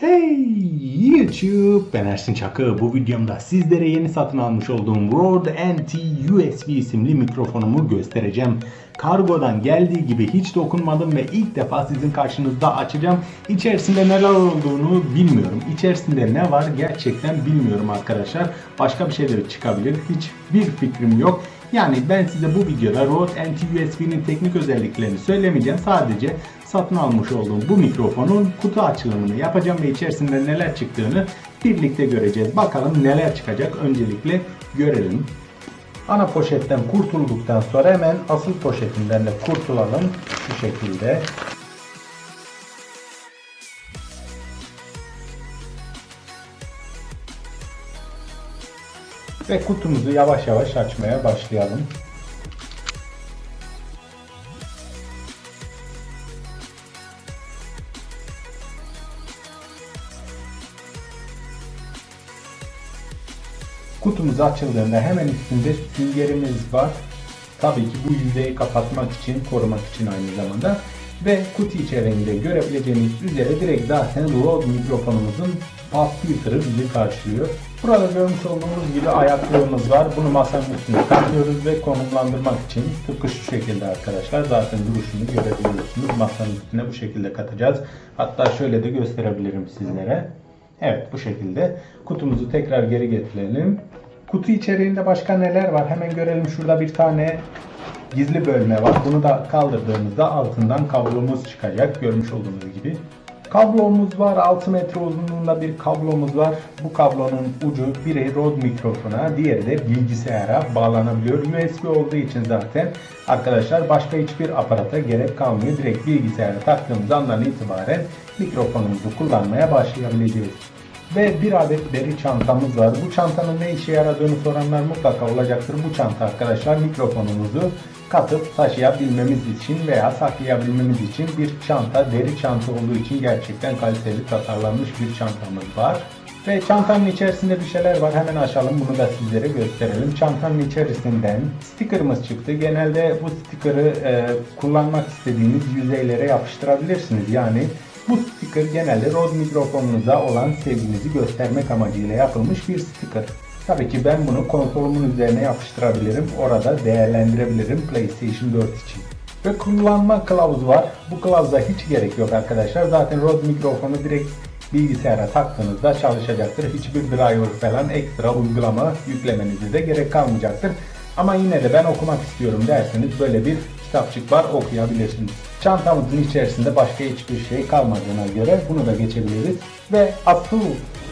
Hey YouTube ben Ersin Çakı. Bu videomda sizlere yeni satın almış olduğum Rode NT USB isimli mikrofonumu göstereceğim. Kargodan geldiği gibi hiç dokunmadım ve ilk defa sizin karşınızda açacağım. İçerisinde neler olduğunu bilmiyorum. İçerisinde ne var gerçekten bilmiyorum arkadaşlar. Başka bir şeyler çıkabilir. Hiçbir fikrim yok. Yani ben size bu videoda Rode NT USB'nin teknik özelliklerini söylemeyeceğim. Sadece satın almış olduğum bu mikrofonun kutu açılımını yapacağım ve içerisinde neler çıktığını birlikte göreceğiz. Bakalım neler çıkacak öncelikle görelim. Ana poşetten kurtulduktan sonra hemen asıl poşetinden de kurtulalım şu şekilde. Ve kutumuzu yavaş yavaş açmaya başlayalım. Kutumuz açıldığında hemen üstünde süngerimiz var. Tabii ki bu yüzeyi kapatmak için, korumak için aynı zamanda. Ve kutu içeriğinde görebileceğiniz üzere direkt zaten Rode mikrofonumuzun pop filter'ı bizi karşılıyor. Burada görmüş olduğunuz gibi ayaklığımız var. Bunu masanın üstüne takıyoruz ve konumlandırmak için tıpkı şu şekilde arkadaşlar. Zaten duruşunu görebiliyorsunuz. Masanın üstüne bu şekilde katacağız. Hatta şöyle de gösterebilirim sizlere. Evet bu şekilde. Kutumuzu tekrar geri getirelim. Kutu içeriğinde başka neler var? Hemen görelim. Şurada bir tane gizli bölme var. Bunu da kaldırdığımızda altından kablomuz çıkacak. Görmüş olduğunuz gibi. Kablomuz var. 6 metre uzunluğunda bir kablomuz var. Bu kablonun ucu biri Rode mikrofona, diğeri de bilgisayara bağlanabiliyor. USB olduğu için zaten arkadaşlar başka hiçbir aparata gerek kalmıyor. Direkt bilgisayara taktığımız andan itibaren mikrofonumuzu kullanmaya başlayabileceğiz. Ve bir adet deri çantamız var. Bu çantanın ne işe yaradığını soranlar mutlaka olacaktır. Bu çanta arkadaşlar mikrofonumuzu katıp taşıyabilmemiz için veya saklayabilmemiz için bir çanta, deri çanta olduğu için gerçekten kaliteli tasarlanmış bir çantamız var. Ve çantanın içerisinde bir şeyler var. Hemen açalım bunu da sizlere gösterelim. Çantanın içerisinden sticker'ımız çıktı. Genelde bu sticker'ı e, kullanmak istediğiniz yüzeylere yapıştırabilirsiniz. Yani bu sticker genelde Rode mikrofonunuza olan sevginizi göstermek amacıyla yapılmış bir sticker. Tabii ki ben bunu konsolumun üzerine yapıştırabilirim. Orada değerlendirebilirim PlayStation 4 için. Ve kullanma kılavuzu var. Bu kılavuza hiç gerek yok arkadaşlar. Zaten Rode mikrofonu direkt bilgisayara taktığınızda çalışacaktır. Hiçbir driver falan ekstra uygulama yüklemenize de gerek kalmayacaktır. Ama yine de ben okumak istiyorum derseniz böyle bir kitapçık var okuyabilirsiniz. Çantamızın içerisinde başka hiçbir şey kalmadığına göre bunu da geçebiliriz. Ve asıl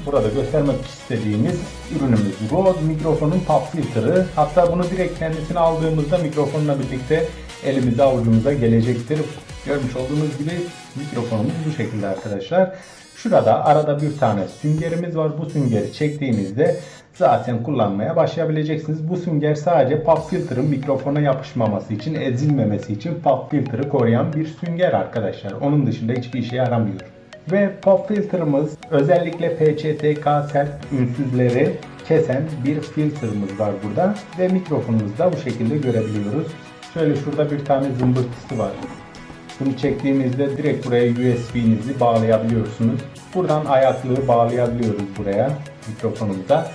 burada göstermek istediğimiz ürünümüz Rode mikrofonun pop filter'ı. Hatta bunu direkt kendisini aldığımızda mikrofonla birlikte elimize avucumuza gelecektir. Görmüş olduğunuz gibi mikrofonumuz bu şekilde arkadaşlar. Şurada arada bir tane süngerimiz var. Bu süngeri çektiğinizde zaten kullanmaya başlayabileceksiniz. Bu sünger sadece pop filter'ın mikrofona yapışmaması için, ezilmemesi için pop filter'ı koruyan bir sünger arkadaşlar. Onun dışında hiçbir işe yaramıyor. Ve pop filter'ımız özellikle PCTK sert ünsüzleri kesen bir filtremiz var burada. Ve mikrofonumuzda bu şekilde görebiliyoruz. Şöyle şurada bir tane zımbırtısı var. Bunu çektiğimizde direkt buraya USB'nizi bağlayabiliyorsunuz. Buradan ayaklığı bağlayabiliyoruz buraya mikrofonumuza.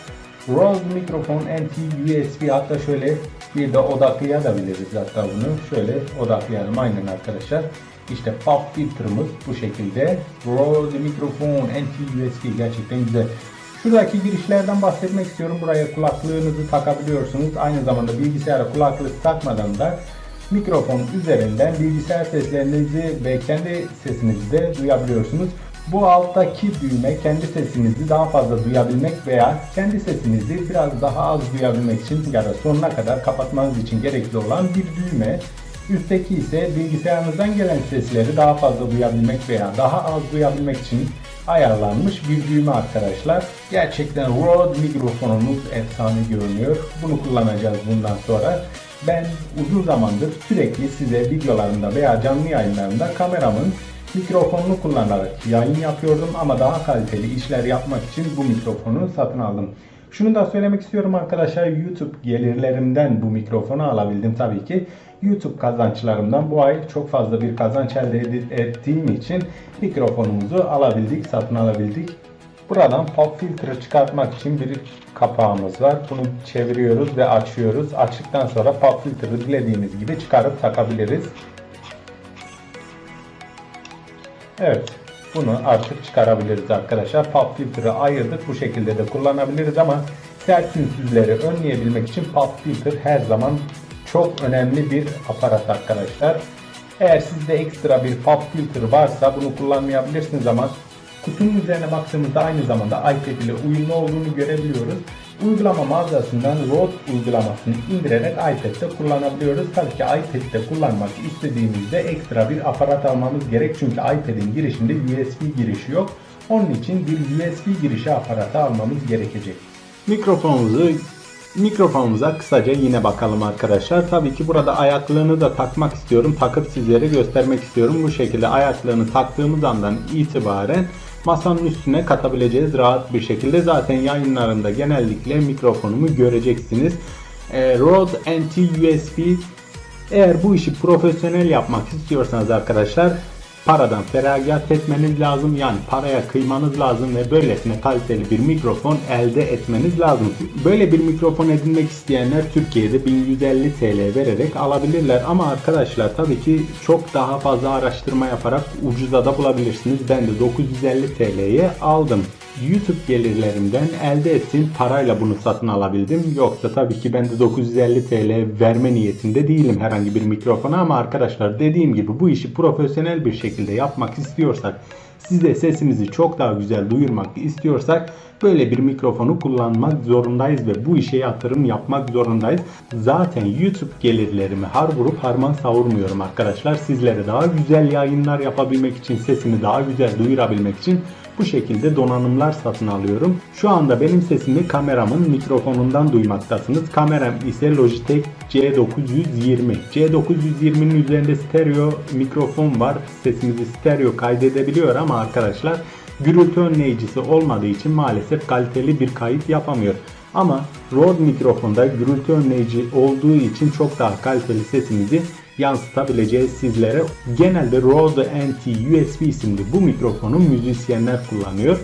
Rode mikrofon NT USB hatta şöyle bir de odaklayabiliriz hatta bunu. Şöyle odaklayalım aynen arkadaşlar. İşte pop filter'ımız bu şekilde. Rode mikrofon NT USB gerçekten güzel. Şuradaki girişlerden bahsetmek istiyorum. Buraya kulaklığınızı takabiliyorsunuz. Aynı zamanda bilgisayara kulaklık takmadan da mikrofon üzerinden bilgisayar seslerinizi ve kendi sesinizi de duyabiliyorsunuz. Bu alttaki düğme kendi sesinizi daha fazla duyabilmek veya kendi sesinizi biraz daha az duyabilmek için ya da sonuna kadar kapatmanız için gerekli olan bir düğme. Üstteki ise bilgisayarınızdan gelen sesleri daha fazla duyabilmek veya daha az duyabilmek için ayarlanmış bir düğme arkadaşlar. Gerçekten Rode mikrofonumuz efsane görünüyor. Bunu kullanacağız bundan sonra. Ben uzun zamandır sürekli size videolarımda veya canlı yayınlarımda kameramın mikrofonunu kullanarak yayın yapıyordum ama daha kaliteli işler yapmak için bu mikrofonu satın aldım. Şunu da söylemek istiyorum arkadaşlar. YouTube gelirlerimden bu mikrofonu alabildim tabii ki. YouTube kazançlarımdan bu ay çok fazla bir kazanç elde ettiğim için mikrofonumuzu alabildik, satın alabildik. Buradan pop filtre çıkartmak için bir kapağımız var. Bunu çeviriyoruz ve açıyoruz. Açtıktan sonra pop filtre'ı dilediğimiz gibi çıkarıp takabiliriz. Evet. Bunu artık çıkarabiliriz arkadaşlar. Pop filtre'ı ayırdık. Bu şekilde de kullanabiliriz ama sertünsüzleri önleyebilmek için pop filtre her zaman çok önemli bir aparat arkadaşlar. Eğer sizde ekstra bir pop filtre varsa bunu kullanmayabilirsiniz ama kutunun üzerine baktığımızda aynı zamanda iPad ile uyumlu olduğunu görebiliyoruz. Uygulama mağazasından Rode uygulamasını indirerek iPad'de kullanabiliyoruz. Tabii ki iPad'de kullanmak istediğimizde ekstra bir aparat almamız gerek. Çünkü iPad'in girişinde USB girişi yok. Onun için bir USB girişi aparatı almamız gerekecek. Mikrofonumuzu Mikrofonumuza kısaca yine bakalım arkadaşlar. Tabii ki burada ayaklığını da takmak istiyorum. Takıp sizlere göstermek istiyorum. Bu şekilde ayaklığını taktığımız andan itibaren masanın üstüne katabileceğiz rahat bir şekilde. Zaten yayınlarında genellikle mikrofonumu göreceksiniz. Ee, Rode NT USB eğer bu işi profesyonel yapmak istiyorsanız arkadaşlar paradan feragat etmeniz lazım. Yani paraya kıymanız lazım ve böylesine kaliteli bir mikrofon elde etmeniz lazım. Böyle bir mikrofon edinmek isteyenler Türkiye'de 1150 TL vererek alabilirler. Ama arkadaşlar tabii ki çok daha fazla araştırma yaparak ucuza da bulabilirsiniz. Ben de 950 TL'ye aldım. YouTube gelirlerimden elde ettiğim parayla bunu satın alabildim. Yoksa tabii ki ben de 950 TL verme niyetinde değilim herhangi bir mikrofona ama arkadaşlar dediğim gibi bu işi profesyonel bir şekilde yapmak istiyorsak size sesimizi çok daha güzel duyurmak istiyorsak böyle bir mikrofonu kullanmak zorundayız ve bu işe yatırım yapmak zorundayız. Zaten YouTube gelirlerimi har vurup harman savurmuyorum arkadaşlar. Sizlere daha güzel yayınlar yapabilmek için, sesimi daha güzel duyurabilmek için bu şekilde donanımlar satın alıyorum. Şu anda benim sesimi kameramın mikrofonundan duymaktasınız. Kameram ise Logitech C920. C920'nin üzerinde stereo mikrofon var. Sesimizi stereo kaydedebiliyor ama arkadaşlar gürültü önleyicisi olmadığı için maalesef kaliteli bir kayıt yapamıyor. Ama Rode mikrofonda gürültü önleyici olduğu için çok daha kaliteli sesimizi yansıtabileceğiz sizlere. Genelde Rode NT USB isimli bu mikrofonu müzisyenler kullanıyor.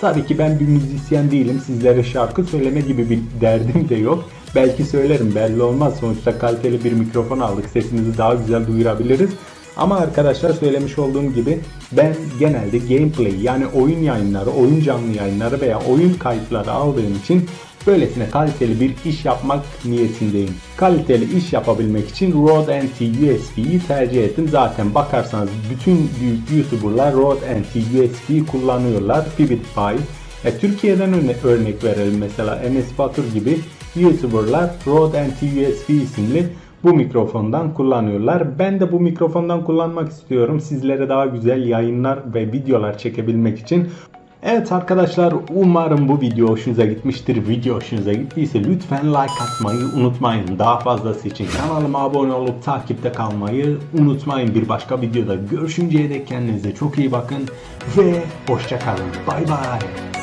Tabii ki ben bir müzisyen değilim. Sizlere şarkı söyleme gibi bir derdim de yok. Belki söylerim belli olmaz. Sonuçta kaliteli bir mikrofon aldık. Sesimizi daha güzel duyurabiliriz. Ama arkadaşlar söylemiş olduğum gibi ben genelde gameplay yani oyun yayınları, oyun canlı yayınları veya oyun kayıtları aldığım için böylesine kaliteli bir iş yapmak niyetindeyim. Kaliteli iş yapabilmek için Rode NT USB'yi tercih ettim. Zaten bakarsanız bütün büyük YouTuber'lar Rode NT USB kullanıyorlar. PewDiePie. E, Türkiye'den örne- örnek verelim mesela Enes Batur gibi YouTuber'lar Rode NT USB isimli bu mikrofondan kullanıyorlar. Ben de bu mikrofondan kullanmak istiyorum. Sizlere daha güzel yayınlar ve videolar çekebilmek için. Evet arkadaşlar umarım bu video hoşunuza gitmiştir. Video hoşunuza gittiyse lütfen like atmayı unutmayın. Daha fazlası için kanalıma abone olup takipte kalmayı unutmayın. Bir başka videoda görüşünceye dek kendinize çok iyi bakın ve hoşçakalın. Bay bay.